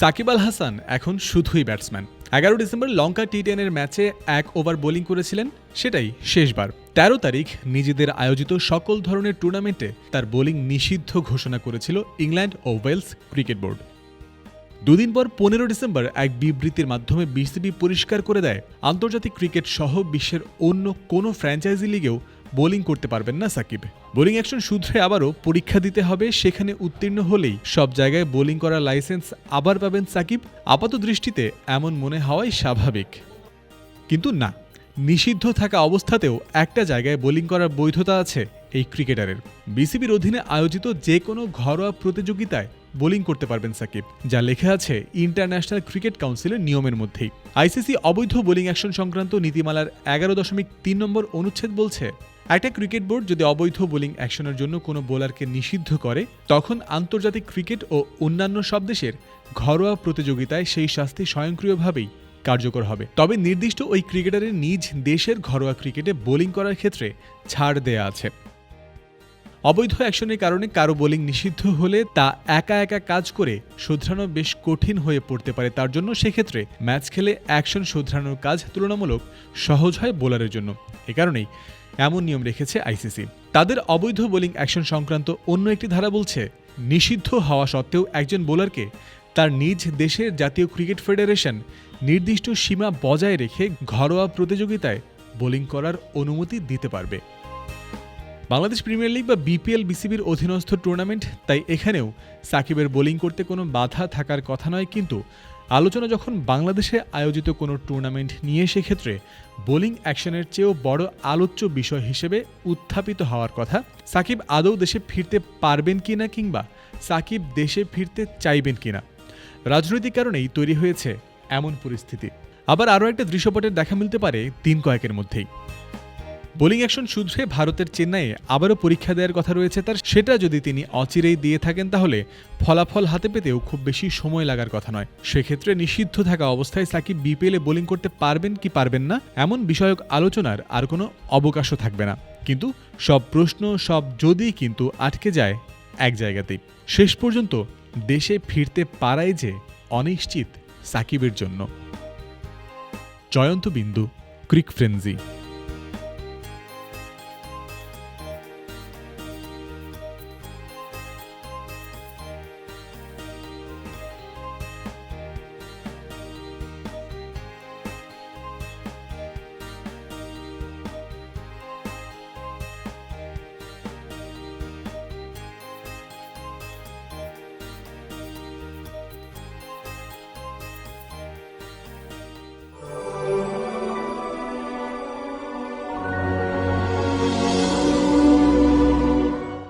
সাকিব আল হাসান এখন শুধুই ব্যাটসম্যান এগারো ডিসেম্বর লঙ্কা টি টেনের ম্যাচে এক ওভার বোলিং করেছিলেন, সেটাই শেষবার। তেরো তারিখ নিজেদের আয়োজিত সকল ধরনের টুর্নামেন্টে তার বোলিং নিষিদ্ধ ঘোষণা করেছিল ইংল্যান্ড ও ওয়েলস ক্রিকেট বোর্ড। দুদিন পর পনেরো ডিসেম্বর এক বিবৃতির মাধ্যমে বিসিবি পরিষ্কার করে দেয়, আন্তর্জাতিক ক্রিকেট সহ বিশ্বের অন্য কোনো ফ্র্যাঞ্চাইজি লিগেও বোলিং করতে পারবেন না সাকিব। বোলিং অ্যাকশন সূত্রে আবারও পরীক্ষা দিতে হবে, সেখানে উত্তীর্ণ হলেই সব জায়গায় বোলিং করার লাইসেন্স আবার পাবেন সাকিব। আপাত দৃষ্টিতে এমন মনে হওয়াই স্বাভাবিক। কিন্তু না, নিষিদ্ধ থাকা অবস্থাতেও একটা জায়গায় বোলিং করার বৈধতা আছে এই ক্রিকেটারের। বিসিবির অধীনে আয়োজিত যে কোনো ঘরোয়া প্রতিযোগিতায় বোলিং করতে পারবেন সাকিব, যা লেখা আছে ইন্টারন্যাশনাল ক্রিকেট কাউন্সিলের নিয়মের মধ্যেই। আইসিসি অবৈধ বোলিং অ্যাকশন সংক্রান্ত নীতিমালার এগারো দশমিক তিন নম্বর অনুচ্ছেদ বলছে একটা ক্রিকেট বোর্ড যদি অবৈধ বোলিং অ্যাকশনের জন্য কোনো বোলারকে নিষিদ্ধ করে, তখন আন্তর্জাতিক ক্রিকেট ও অন্যান্য সব দেশের ঘরোয়া প্রতিযোগিতায় সেই শাস্তি স্বয়ংক্রিয়ভাবেই কার্যকর হবে। তবে নির্দিষ্ট ওই ক্রিকেটারের নিজ দেশের ঘরোয়া ক্রিকেটে বোলিং করার ক্ষেত্রে ছাড় দেয়া আছে। অবৈধ অ্যাকশনের কারণে কারও বোলিং নিষিদ্ধ হলে তা একা একা কাজ করে শোধরানো বেশ কঠিন হয়ে পড়তে পারে। তার জন্য সেক্ষেত্রে ম্যাচ খেলে অ্যাকশন শোধরানোর কাজ তুলনামূলক সহজ হয় বোলারের জন্য। এ কারণেই এমন নিয়ম রেখেছে আইসিসি। তাদের অবৈধ বোলিং অ্যাকশন সংক্রান্ত অন্য একটি ধারা বলছে, নিষিদ্ধ হওয়া সত্ত্বেও একজন বোলারকে তার নিজ দেশের জাতীয় ক্রিকেট ফেডারেশন নির্দিষ্ট সীমা বজায় রেখে ঘরোয়া প্রতিযোগিতায় বোলিং করার অনুমতি দিতে পারবে। বাংলাদেশ প্রিমিয়ার লিগ বা বিপিএল, বিসিবির অধীনস্থ টুর্নামেন্ট, তাই এখানেও সাকিবের বোলিং করতে কোনো বাধা থাকার কথা নয়, কিন্তু আলোচনা যখন বাংলাদেশে আয়োজিত কোনো টুর্নামেন্ট নিয়ে সেক্ষেত্রে বোলিং অ্যাকশনের চেয়েও বড় আলোচ্য বিষয় হিসেবে উত্থাপিত হওয়ার কথা, সাকিব আদৌ দেশে ফিরতে পারবেন কিনা কিংবা সাকিব দেশে ফিরতে চাইবেন কিনা? রাজনৈতিক কারণেই তৈরি হয়েছে এমন পরিস্থিতি। আবার আরও একটা দৃশ্যপটের দেখা মিলতে পারে দিন কয়েকের মধ্যেই। বোলিং অ্যাকশন সূত্রে ভারতের চেন্নাইয়ে আবারও পরীক্ষা দেওয়ার কথা রয়েছে তার। সেটা যদি তিনি অচিরেই দিয়ে থাকেন তাহলে ফলাফল হাতে পেতেও খুব বেশি সময় লাগার কথা নয়। সেক্ষেত্রে নিষিদ্ধ থাকা অবস্থায় সাকিব বিপিএলে বোলিং করতে পারবেন কি পারবেন না, এমন বিষয়ক আলোচনার আর কোনো অবকাশও থাকবে না। কিন্তু সব প্রশ্ন, সব যদি কিন্তু আটকে যায় এক জায়গাতেই। শেষ পর্যন্ত দেশে ফিরতে পারাই যে অনিশ্চিত সাকিবের জন্য। জয়ন্ত বিন্দু, ক্রিক ফ্রেন্সি